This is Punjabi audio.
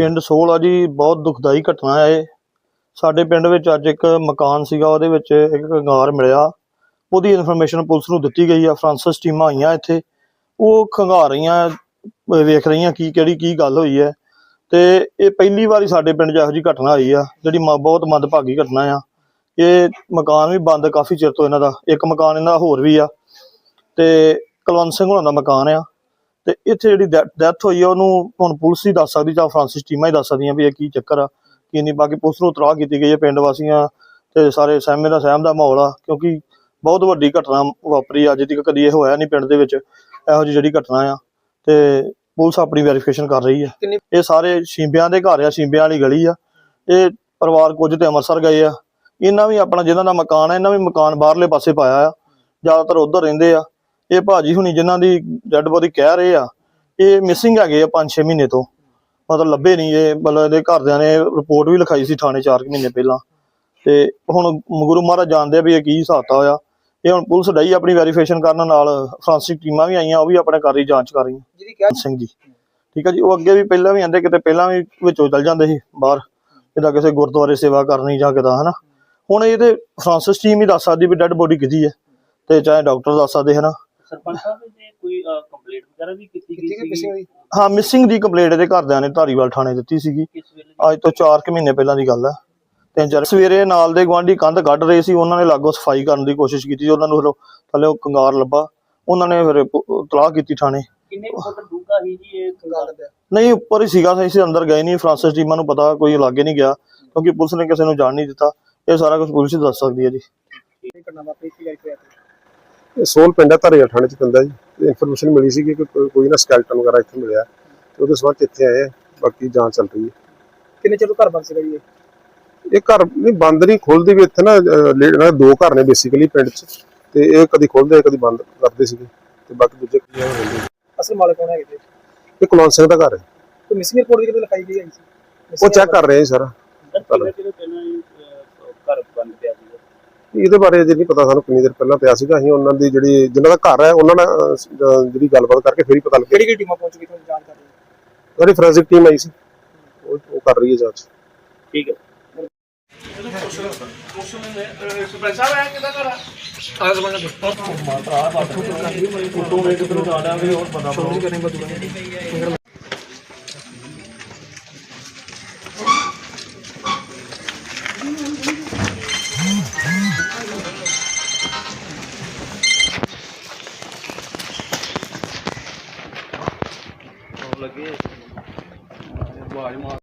ਪਿੰਡ ਸੋਲ ਜੀ ਬਹੁਤ ਦੁਖਦਾਈ ਘਟਨਾ ਹੈ ਇਹ। ਸਾਡੇ ਪਿੰਡ ਵਿੱਚ ਅੱਜ ਇੱਕ ਮਕਾਨ ਸੀਗਾ, ਉਹਦੇ ਵਿੱਚ ਇੱਕ ਖੰਗਾਰ ਮਿਲਿਆ। ਉਹਦੀ ਇਨਫੋਰਮੇਸ਼ਨ ਪੁਲਿਸ ਨੂੰ ਦਿੱਤੀ ਗਈ ਆ ਫਰਾਂਸਿਸ ਟੀਮਾਂ ਆਈਆਂ ਇੱਥੇ। ਉਹ ਖੰਗਾਰ ਰਹੀਆਂ, ਵੇਖ ਰਹੀਆਂ ਕੀ, ਕਿਹੜੀ ਕੀ ਗੱਲ ਹੋਈ ਹੈ। ਤੇ ਇਹ ਪਹਿਲੀ ਵਾਰੀ ਸਾਡੇ ਪਿੰਡ 'ਚ ਇਹੋ ਜਿਹੀ ਘਟਨਾ ਹੋਈ ਆ, ਜਿਹੜੀ ਮ- ਬਹੁਤ ਮੰਦਭਾਗੀ ਘਟਨਾ ਆ। ਇਹ ਮਕਾਨ ਵੀ ਬੰਦ ਕਾਫੀ ਚਿਰ ਤੋਂ ਇਹਨਾਂ ਦਾ, ਇੱਕ ਮਕਾਨ ਇਹਨਾਂ ਦਾ ਹੋਰ ਵੀ ਆ। ਤੇ ਕੁਲਵੰਤ ਸਿੰਘ ਹੋਣਾ ਦਾ ਮਕਾਨ ਆ। ਤੇ ਇੱਥੇ ਜਿਹੜੀ ਡੈਥ ਹੋਈ ਆ ਉਹਨੂੰ ਹੁਣ ਪੁਲਿਸ ਹੀ ਦੱਸ ਸਕਦੀ ਜਾਂ ਫਰਾਂਸਿਸ ਟੀਮਾਂ ਹੀ ਦੱਸ ਸਕਦੀਆਂ ਵੀ ਇਹ ਕੀ ਚੱਕਰ ਆ ਕੀ ਨਹੀਂ ਬਾਕੀ ਪੁਲਿਸ ਨੂੰ ਇਤਲਾਹ ਕੀਤੀ ਗਈ ਹੈ ਪਿੰਡ ਵਾਸੀਆਂ ਤੇ ਸਾਰੇ ਸਹਿਮੇ ਦਾ ਸਹਿਮ ਦਾ ਮਾਹੌਲ ਆ ਕਿਉਂਕਿ ਬਹੁਤ ਵੱਡੀ ਘਟਨਾ ਵਾਪਰੀ ਅੱਜ ਤੱਕ ਕਦੀ ਇਹ ਹੋਇਆ ਨਹੀਂ ਪਿੰਡ ਦੇ ਵਿੱਚ ਇਹੋ ਜਿਹੀ ਜਿਹੜੀ ਘਟਨਾ ਆ ਤੇ ਪੁਲਿਸ ਆਪਣੀ ਵੈਰੀਫਿਕੇਸ਼ਨ ਕਰ ਰਹੀ ਕਿੰਨੀ- ਇਹ ਸਾਰੇ ਸ਼ੀਂਬਿਆਂ ਦੇ ਘਰ ਆ ਸ਼ੀਂਬਿਆਂ ਵਾਲੀ ਗਲੀ ਆ ਇਹ ਪਰਿਵਾਰ ਕੁਝ ਤੇ ਅੰਮ੍ਰਿਤਸਰ ਗਏ ਆ। ਇਹਨਾਂ ਵੀ ਆਪਣਾ ਜਿਹਨਾਂ ਦਾ ਮਕਾਨ ਆ ਇਹਨਾਂ ਵੀ ਮਕਾਨ ਬਾਹਰਲੇ ਪਾਸੇ ਪਾਇਆ ਆ ਜ਼ਿਆਦਾਤਰ ਉਧਰ ਰਹਿੰਦੇ ਆ। ਇਹ ਭਾਜੀ ਹੁਣੀ ਜਿਨ੍ਹਾਂ ਦੀ ਡੈੱਡ ਬੋਡੀ ਕਹਿ ਰਹੇ ਆ ਇਹ ਮਿਸਿੰਗ ਹੈਗੇ ਆ 5-6 ਮਹੀਨੇ ਤੋਂ। ਮਤਲਬ ਲੱਭੇ ਨਹੀਂ ਇਹ ਮਤਲਬ ਇਹਦੇ ਘਰਦਿਆਂ ਨੇ ਰਿਪੋਰਟ ਵੀ ਲਿਖਾਈ ਸੀ ਥਾਣੇ 4 ਮਹੀਨੇ ਪਹਿਲਾਂ। ਤੇ ਹੁਣ ਗੁਰੂ ਮਹਾਰਾਜ ਜਾਣਦੇ ਆ ਵੀ ਇਹ ਕੀ ਹਿਸਾਬਤਾ ਹੋਇਆ ਇਹ ਹੁਣ ਪੁਲਿਸ ਡਈ ਆਪਣੀ ਵੈਰੀਫਿਕੇਸ਼ਨ ਕਰਨ ਨਾਲ ਫਰਾਂਸਿਕ ਟੀਮਾਂ ਵੀ ਆਈਆਂ ਉਹ ਵੀ ਆਪਣੇ ਕਰ ਰਹੀ ਜਾਂਚ ਕਰ ਰਹੀਆਂ। ਜਿਹਦੀ ਕਿਹਾ ਸਿੰਘ ਜੀ। ਠੀਕ ਹੈ ਜੀ ਉਹ ਅੱਗੇ ਵੀ ਪਹਿਲਾਂ ਵੀ ਆਂਦੇ ਕਿਤੇ ਪਹਿਲਾਂ ਵੀ ਵਿੱਚੋਂ ਚੱਲ ਜਾਂਦੇ ਸੀ ਬਾਹਰ ਜਿੱਦਾਂ ਕਿਸੇ ਗੁਰਦੁਆਰੇ ਸੇਵਾ ਕਰਨੀ ਜਾਂ ਕਿਦਾਂ ਹਨਾ। ਹੁਣ ਇਹ ਤੇ ਫਰਾਂਸਿਸ ਟੀਮ ਹੀ ਦੱਸ ਸਕਦੀ ਵੀ ਡੈੱਡ ਬੋਡੀ ਕਿਹਦੀ ਹੈ ਤੇ ਚਾਹੇ ਡਾਕਟਰ ਦੱਸ ਸਕਦੇ ਹਨਾ। ਸਰਪੰਚ ਸਾਹਿਬ ਜੀ ਕੋਈ ਕੰਪਲੇਂਟ ਵਗੈਰਾ ਵੀ ਕੀਤੀ ਕੀਤੀ ਕਿ ਗਈ ਪਿਛੇ ਸੀ ਹੋਈ ਹਾਂ ਮਿਸਿੰਗ ਦੀ ਕੰਪਲੇਂਟ ਇਹਦੇ ਘਰਦਿਆਂ ਨੇ ਧਾਰੀਵਾਲ ਥਾਣੇ ਦਿੱਤੀ ਸੀਗੀ। ਕਿਸ ਵੇਲੇ ਅੱਜ ਤੋਂ 4 ਕੁ ਮਹੀਨੇ ਪਹਿਲਾਂ ਦੀ ਗੱਲ ਹੈ ਤਿੰਨ ਚਾਰ ਸਵੇਰੇ ਨਾਲ ਦੇ ਗਵਾਂਢੀ ਕੰਧ ਕੱਢ ਰਹੇ ਸੀ ਉਹਨਾਂ ਨੇ ਲਾਗੋ ਸਫ਼ਾਈ ਕਰਨ ਦੀ ਕੋਸ਼ਿਸ਼ ਕੀਤੀ ਉਹਨਾਂ ਨੂੰ ਫਿਰ ਥੱਲੇ ਉਹ ਕੰਗਾਰ ਲੱਭਾ। ਉਹਨਾਂ ਨੇ ਫਿਰ ਪ- ਤਲਾਹ ਕੀਤੀ ਥਾਣੇ। ਕਿੰਨੇ ਕੁ ਫੁੱਟ ਡੂੰਘਾ ਸੀ ਜੀ ਇਹ ਗੱਲ ਪਿਆ। ਨਹੀਂ ਉੱਪਰ ਹੀ ਸੀਗਾ ਅਸੀਂ ਅੰਦਰ ਗਏ ਨਹੀਂ ਫਰਾਂਸਿਸ ਟੀਮਾਂ ਨੂੰ ਪਤਾ ਕੋਈ ਲਾਗੇ ਨਹੀਂ ਗਿਆ ਕਿਉਂਕਿ ਪੁਲਿਸ ਨੇ ਕਿਸੇ ਨੂੰ ਜਾਣ ਨਹੀਂ ਦਿੱਤਾ। ਇਹ ਸਾਰਾ ਕੁਝ ਪੁਲਿਸ ਹੀ ਦੱਸ ਸਕਦੀ ਹੈ ਜੀ। ਇਹ ਕਰਨਾ ਵਾਪਰੀ ਕੀ? ਕਰਕੇ ਸੋਲ ਪਿੰਡ ਹੈ ਧਾਰੀਵਾਲ ਥਾਣੇ ਚ ਪੈਂਦਾ ਜੀ। ਤੇ ਇਨਫੋਰਮੇਸ਼ਨ ਮਿਲੀ ਸੀ ਕਿ ਕੋਈ- ਨਾ ਸਕੈਲਟਨ ਵਗੈਰਾ ਇੱਥੇ ਮਿਲਿਆ। ਤੇ ਉਹਦੇ ਸਬੰਧ ਇੱਥੇ ਆਏ ਆ ਬਾਕੀ ਜਾਂਚ ਚੱਲ ਰਹੀ ਹੈ। ਕਿੰਨੇ ਚਿਰ ਤੋਂ ਘਰ ਬੰਦ ਸੀਗਾ ਜੀ ਇਹ? ਘਰ ਨਹੀਂ ਬੰਦ ਨਹੀਂ ਖੁੱਲਦੀ ਵੀ ਇੱਥੇ ਨਾ ਅਹ, ਲੇ- ਇਹਨਾਂ ਦੇ ਘਰ ਨੇ ਬੇਸਿਕਲੀ ਪਿੰਡ 'ਚ। ਤੇ ਇਹ ਕਦੀ ਖੁੱਲਦੇ ਕਦੀ ਬੰਦ ਕਰਦੇ ਸੀਗੇ। ਤੇ ਬਾਕੀ ਦੂਜੇ ਕਲੀਅਰ ਹੋ ਜਾਂਦੇ ਅਸਲ ਮਾਲਕ ਕੌਣ ਹੈਗੇ ਜੀ? ਇਹ ਕੁਲਵੰਤ ਸਿੰਘ ਦਾ ਘਰ ਹੈ। ਕੋਈ ਮਿਸਿੰਗ ਰਿਪੋਰਟ ਕਿਤੇ ਲਿਖਾਈ ਗਈ ਹੈ ਜੀ? ਉਹ ਚੈੱਕ ਕਰ ਰਹੇ ਆ ਸਾਰਾ। ਕਿੰਨੇ ਚਿਰ ਪਹਿਲਾਂ ਘਰ ਬੰਦ ਪਿਆ? ਇਹਦੇ ਬਾਰੇ ਅਜੇ ਨਹੀਂ ਪਤਾ ਸਾਨੂੰ ਕਿੰਨੀ ਦੇਰ ਪਹਿਲਾਂ ਪਿਆ ਸੀਗਾ। ਅਸੀਂ ਉਹਨਾਂ ਦੀ ਜਿਹੜੀ ਜਿਨ੍ਹਾਂ ਦਾ ਘਰ ਹੈ ਉਹਨਾਂ ਨਾਲ ਅਹ, ਜਿਹੜੀ ਗੱਲਬਾਤ ਕਰਕੇ ਫਿਰ ਹੀ ਪਤਾ ਲੱਗਿਆ। ਕਿਹੜੀ ਕਿਹੜੀ ਟੀਮਾਂ ਪਹੁੰਚ ਗਈ ਤੁਹਾਨੂੰ ਜਾਣ ਕਰ ਰਹੀ ਸਾਡੀ ਫੋਰੈਂਸਿਕ ਟੀਮ ਆਈ ਸੀ। ਉਹ ਉਹ ਕਰ ਰਹੀ ਹੈ ਜਾਂਚ। ਠੀਕ ਹੈ। Que aqui. Bora, irmão.